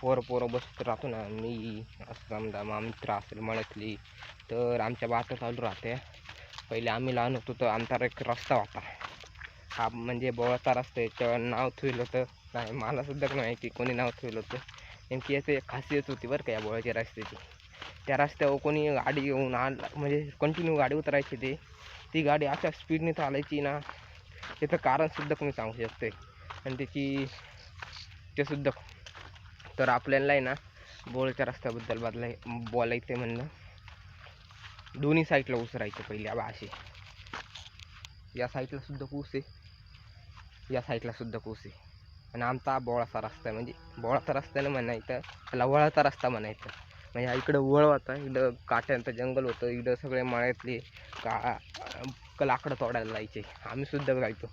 पोरं पोरं बसत राहतो ना मी असं समजा मग मित्र असेल मळ्यातली तर आमच्या बाता चालू राहते. पहिले आम्ही लहान होतो तर आमचा एक रस्ता होता. हा म्हणजे बोळाचा रस्ता आहे त्यावर नाव ठेवलं होतं. नाही मला सुद्धा नाही माहिती कोणी नाव ठेवलं होतं. नेमकी याचं एक खासियत होती बरं का या बोळाच्या रस्त्याची. त्या रस्त्यावर कोणी गाडी येऊन आण म्हणजे कंटिन्यू गाडी उतरायची ते ती गाडी अशा स्पीडने चालायची ना त्याचं कारणसुद्धा कोणी सांगू शकते आणि त्याची तेसुद्धा तर आपल्याला आहे ना बोळच्या रस्त्याबद्दल बदलाय बोलायचं आहे म्हणणं दोन्ही साईडला उसरायचं पहिले आबा असे. या साईडला सुद्धा ऊस आहे या साईडला सुद्धा ऊस आहे आणि आमचा बोळाचा रस्ता आहे. म्हणजे बोळाचा रस्ता नाही म्हणायचं त्याला वळाचा रस्ता म्हणायचं. म्हणजे इकडं वळ होता इकडं काट्यांचं जंगल होतं इकडं सगळे मळ्यातले का लाकडं तोडायला जायचे. आम्ही सुद्धा जायचो.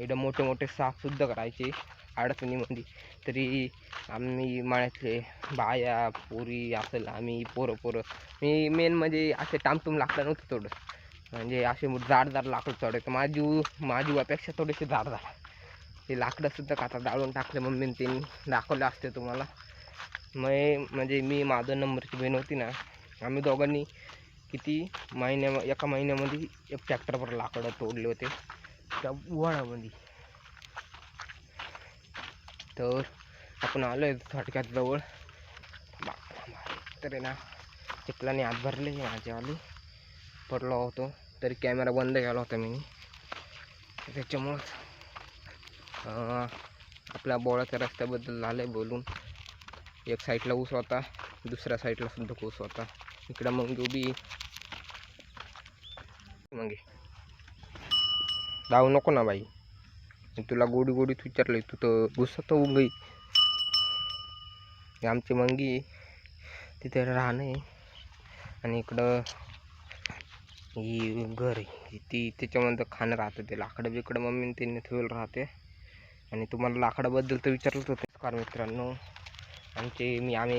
इकडं मोठे मोठे साफसुद्धा करायचे अडचणीमध्ये. तरी आम्ही मळ्यातले बाया पोरी असेल आम्ही पोरं पोरं. मी मेन म्हणजे असे टामटूम लागलं नव्हतं थोडं म्हणजे असे जाड जाड लाकडं चढायचं. माझी माझी वापेक्षा थोडेसे जाड जाड. ते लाकडंसुद्धा काता जाळून टाकले मम्मीने त्यांनी दाखवलं असते तुम्हाला. मग म्हणजे मी माझं नंबरची बहीण होती ना आम्ही दोघांनी किती महिन्या एका महिन्यामध्ये एक ट्रॅक्टरवर लाकडं तोडले होते. त्या उवाळामध्ये तर आपण आलो आहे थोडक्यात जवळ तर आहे ना चिखलाने हात भरले माझ्यावाली पडलो होतो तरी कॅमेरा बंद केला होता मी. त्याच्यामुळं आपल्या बोळाच्या रस्त्याबद्दल झालं आहे बोलून. एक साईडला ऊस होता दुसऱ्या साईडला सुद्धा ऊस होता. इकडं मग उभी. मग. धावू नको ना बाई. तुला गोडी गोडीत विचारलं तू तर घुसत उगई गई आमची मंगी तिथे राहणं आहे. आणि इकडं ही घर ती त्याच्यामध्ये खाणं राहतं ते. लाकडं बिकडं मम्मीने त्यांनी ठेवलं राहते. आणि तुम्हाला लाकडाबद्दल तर विचारलंच होतं कार मित्रांनो. आमचे मी आम्ही